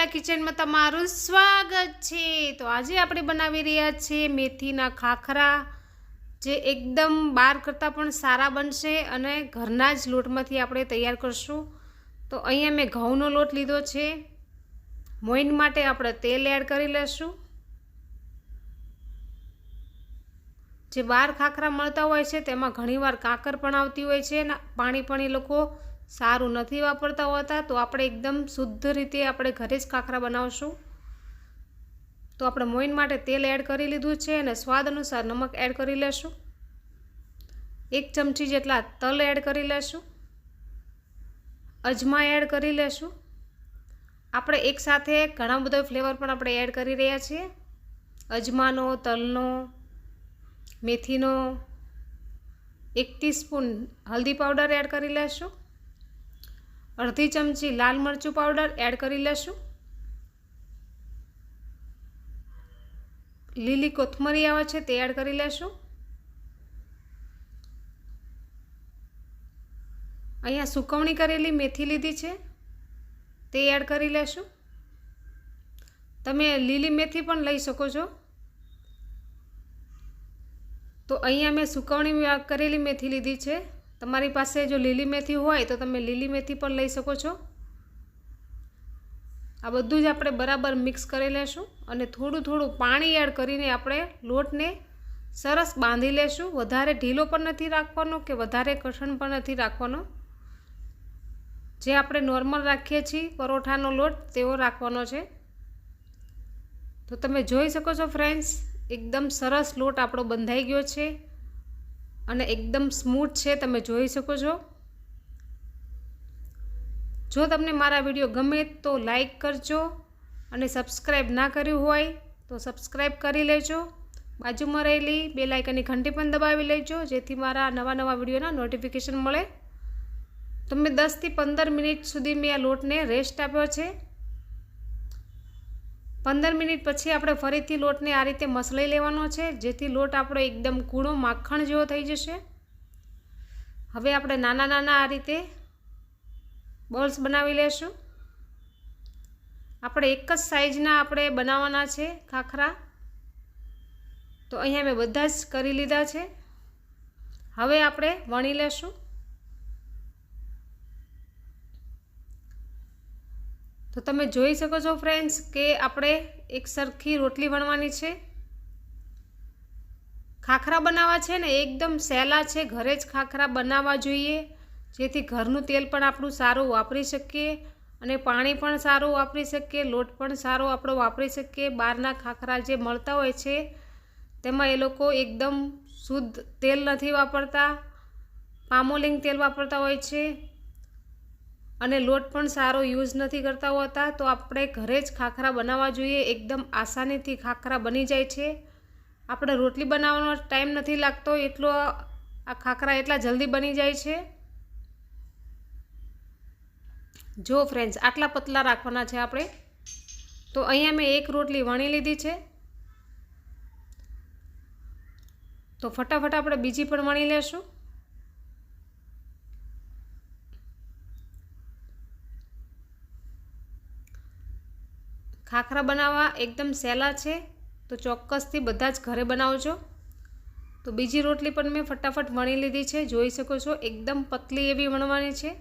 પ્રેમિલા કિચનમાં તમારું સ્વાગત છે. તો આજે આપણે બનાવી રહ્યા છીએ મેથીના ખાખરા, જે એકદમ બહાર કરતાં પણ સારા બનશે અને ઘરના જ લોટમાંથી આપણે તૈયાર કરશું. તો અહીંયા મેં ઘઉંનો લોટ લીધો છે. મોઈન માટે આપણે તેલ એડ કરી લેશું. જે બહાર ખાખરા મળતા હોય છે તેમાં ઘણીવાર કાકર પણ આવતી હોય છે અને પાણી પણ એ લોકો સારું નથી વાપરતા હોતા, તો આપણે એકદમ શુદ્ધ રીતે આપણે ઘરે જ કાંકરા બનાવશું. તો આપણે મોઈન માટે તેલ એડ કરી લીધું છે અને સ્વાદ અનુસાર નમક એડ કરી લેશું. એક ચમચી જેટલા તલ એડ કરી લેશું. અજમા એડ કરી લેશું. આપણે એકસાથે ઘણા બધા ફ્લેવર પણ આપણે એડ કરી રહ્યા છીએ. અજમાનો, તલનો, મેથીનો, એક ટીસ્પૂન હલ્દી પાવડર એડ કરી લેશું. અડધી ચમચી લાલ મરચું પાવડર એડ કરી લેશું. લીલી કોથમરી આવે છે તે એડ કરી લેશું. અહીંયા સુકવણી કરેલી મેથી લીધી છે તે એડ કરી લેશું. તમે લીલી મેથી પણ લઈ શકો છો. તો અહીંયા મેં સુકવણી કરેલી મેથી લીધી છે. તમારી પાસે જો લીલી મેથી હોય તો તમે લીલી મેથી પણ લઈ શકો છો. આ બધું જ આપણે બરાબર મિક્સ કરી લેશું અને થોડું થોડું પાણી એડ કરીને આપણે લોટને સરસ બાંધી લેશું. વધારે ઢીલો પણ નથી રાખવાનો કે વધારે કઠણ પણ નથી રાખવાનો. જે આપણે નોર્મલ રાખીએ છીએ પરોઠાનો લોટ તેવો રાખવાનો છે. તો તમે જોઈ શકો છો ફ્રેન્ડ્સ, એકદમ સરસ લોટ આપણો બંધાઈ ગયો છે. અને એકદમ સ્મૂથ છે, તમે જોઈ શકો છો. જો તમને મારા વીડિયો ગમે તો લાઈક કરજો અને સબસ્ક્રાઈબ ના કર્યું હોય તો સબસ્ક્રાઈબ કરી લેજો. બાજુમાં રહેલી બે લાઇકનની ઘંટી પણ દબાવી લેજો, જેથી મારા નવા નવા વિડીયોના નોટિફિકેશન મળે. તો મેં દસથી પંદર મિનિટ સુધી મેં આ લોટને રેસ્ટ આપ્યો છે. પંદર મિનિટ પછી આપણે ફરીથી લોટને આ રીતે મસલાઈ લેવાનો છે, જેથી લોટ આપણો એકદમ કૂણો માખણ જેવો થઈ જશે. હવે આપણે નાના નાના આ રીતે બોલ્સ બનાવી લેશું. આપણે એક જ સાઈઝના આપણે બનાવવાના છે ખાખરા. તો અહીંયા મેં બધા જ કરી લીધા છે. હવે આપણે વણી લેશું. તો તમે જોઈ શકો છો ફ્રેન્ડ્સ કે આપણે એક સરખી રોટલી વણવાની છે. ખાખરા બનાવવા છે ને, એકદમ સહેલા છે. ઘરે જ ખાખરા બનાવવા જોઈએ. જેથી ઘરનું તેલ પણ આપણું સારું વાપરી શકીએ અને પાણી પણ સારું વાપરી શકીએ, લોટ પણ સારો આપણો વાપરી શકીએ. બહારના ખાખરા જે મળતા હોય છે, તેમાં એ લોકો એકદમ શુદ્ધ તેલ નથી વાપરતા. પામોલિંગ તેલ વાપરતા હોય છે. અને લોટ પણ સારો યુઝ નથી કરતા હોતા, તો આપણે ઘરે જ ખાખરા બનાવવા જોઈએ. એકદમ આસાનીથી ખાખરા બની જાય છે. આપણે રોટલી બનાવવાનો ટાઈમ નથી લાગતો, એટલો આ ખાખરા એટલા જલ્દી બની જાય છે. જો ફ્રેન્ડ્સ આટલા પતલા રાખવાના છે આપણે. તો અહીંયા મેં એક રોટલી વણી લીધી છે. તો ફટાફટ આપણે બીજી પણ વણી લેશું. ખાખરા બનાવવા એકદમ સહેલા છે. તો ચોક્કસથી બધા જ ઘરે બનાવજો. તો બીજી રોટલી પણ મેં ફટાફટ વણી લીધી છે. જોઈ શકો છો, એકદમ પતલી એવી વણવાની છે.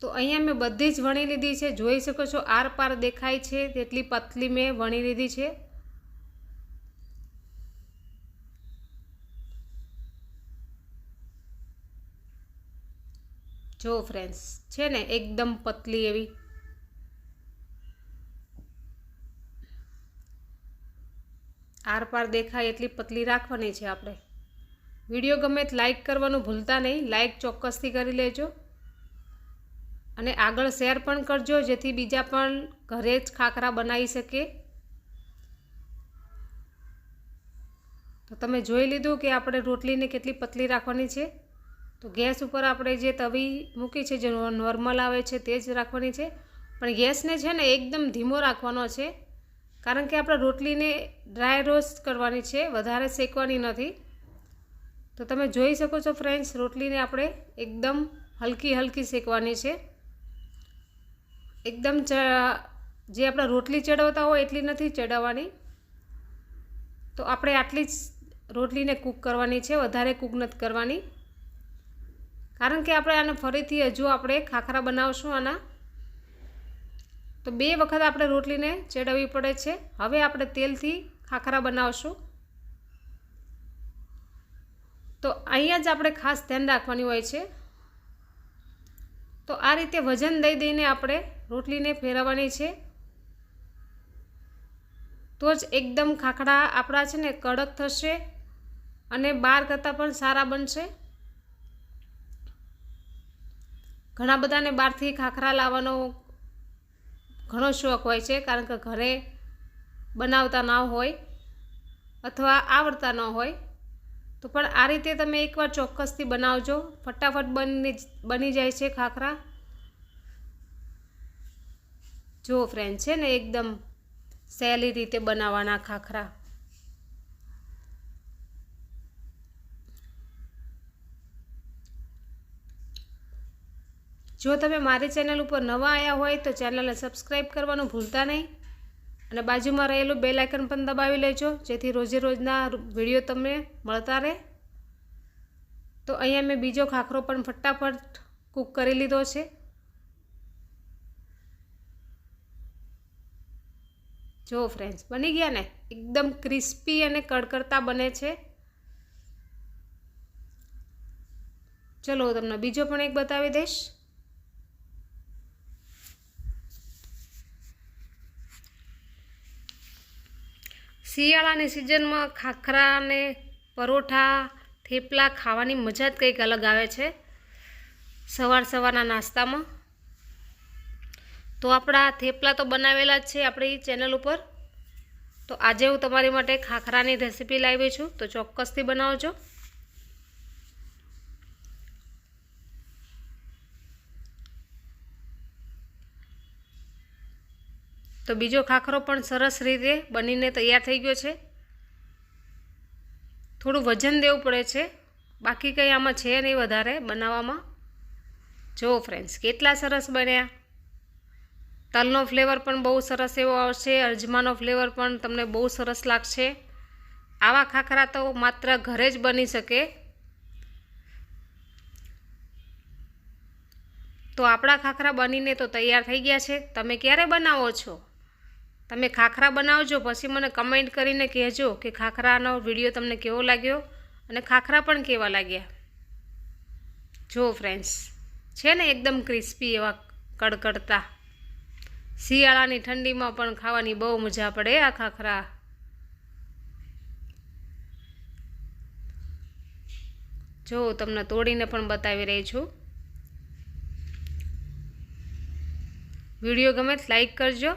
તો અહીંયા મેં બધી જ વણી લીધી છે. જોઈ શકો છો આર પાર દેખાય છે, તેટલી પતલી મેં વણી લીધી છે. જો ફ્રેન્ડ્સ છે ને એકદમ પતલી એવી. આરપાર દેખાય એટલી પતલી રાખવાની છે આપણે. વીડિયો ગમે તો લાઇક કરવાનું ભૂલતા નહીં લાઇક ચોક્કસથી કરી લેજો. અને આગળ શેર પણ કરજો, જેથી બીજા પણ ઘરે જ ખાખરા બનાવી શકે. તો તમે જોઈ લીધું કે આપણે રોટલીને કેટલી પતલી રાખવાની છે? તો ગેસ ઉપર આપણે જે તવી મૂકી છે, જે નોર્મલ આવે છે, તે જ રાખવાની છે. પણ ગેસને છે ને એકદમ ધીમો રાખવાનો છે, કારણ કે આપણે રોટલીને ડ્રાય રોસ્ટ કરવાની છે, વધારે શેકવાની નથી. તો તમે જોઈ શકો છો ફ્રેન્ડ્સ, રોટલીને આપણે એકદમ હલકી હલકી શેકવાની છે. એકદમ જે આપણે રોટલી ચડાવતા હોય એટલી નથી ચડાવવાની. તો આપણે આટલી જ રોટલીને કૂક કરવાની છે, વધારે કૂક નથી કરવાની. કારણ કે આપણે આને ફરીથી હજુ આપણે ખાખરા બનાવશું આના. તો બે વખત આપણે રોટલીને ચડાવવી પડે છે. હવે આપણે તેલથી ખાખરા બનાવશું. તો અહીંયા જ આપણે ખાસ ધ્યાન રાખવાની હોય છે. તો આ રીતે વજન દઈ દઈને આપણે રોટલીને ફેરવવાની છે. તો જ એકદમ ખાખરા આપણા છે ને કડક થશે અને બહાર કરતાં પણ સારા બનશે. ઘણા બધાને બહારથી ખાખરા લાવવાનો ઘણો શોખ હોય છે, કારણ કે ઘરે બનાવતા ના હોય અથવા આવડતા ન હોય. તો પણ આ રીતે તમે એકવાર ચોક્કસથી બનાવજો. ફટાફટ બની બની જાય છે ખાખરા. જો ફ્રેન્ડ છે ને, એકદમ સહેલી રીતે બનાવવાના ખાખરા. જો તમે મારી ચેનલ ઉપર નવા આવ્યા હોય તો ચેનલને સબસ્ક્રાઈબ કરવાનું ભૂલતા નહીં. અને બાજુમાં રહેલું બેલ આઇકન પણ દબાવી લેજો, જેથી રોજે રોજના વીડિયો તમને મળતા રહે. તો અહીંયા મેં બીજો ખાખરો પણ ફટાફટ કૂક કરી લીધો છે. જો ફ્રેન્ડ્સ બની ગયા ને? એકદમ ક્રિસ્પી અને કડકડતા બને છે. ચલો હું તમને બીજો પણ એક બતાવી દઈશ. શિયાળાની સિઝનમાં ખાખરા અને પરોઠા, થેપલા ખાવાની મજા જ કંઈક અલગ આવે છે સવાર સવારના નાસ્તામાં. તો આપણા થેપલા તો બનાવેલા જ છે આપણી ચેનલ ઉપર. તો આજે હું તમારી માટે ખાખરાની રેસીપી લાવી છું. તો ચોક્કસથી બનાવજો. તો બીજો ખાખરો પણ સરસ રીતે બનીને તૈયાર થઈ ગયો છે. થોડું વજન દેવું પડે છે. બાકી કંઈ આમાં છે નહીં વધારે બનાવવામાં. જુઓ ફ્રેન્ડ્સ કેટલા સરસ બન્યા. તલનો ફ્લેવર પણ બહુ સરસ એવો આવશે, અજમાનો ફ્લેવર પણ તમને બહુ સરસ લાગશે. આવા ખાખરા તો માત્ર ઘરે જ બની શકે. તો આપણા ખાખરા બનીને તો તૈયાર થઈ ગયા છે. તમે ક્યારે બનાવો છો? તમે ખાખરા બનાવજો, પછી મને કમેન્ટ કરીને કહેજો કે ખાખરાનો વીડિયો તમને કેવો લાગ્યો અને ખાખરા પણ કેવા લાગ્યા. જો ફ્રેન્ડ્સ છે ને એકદમ ક્રિસ્પી એવા કડકડતા. શિયાળાની ઠંડીમાં પણ ખાવાની બહુ મજા પડે આ ખાખરા. જો, તમને તોડીને પણ બતાવી રહી છું. વીડિયો ગમે લાઈક કરજો.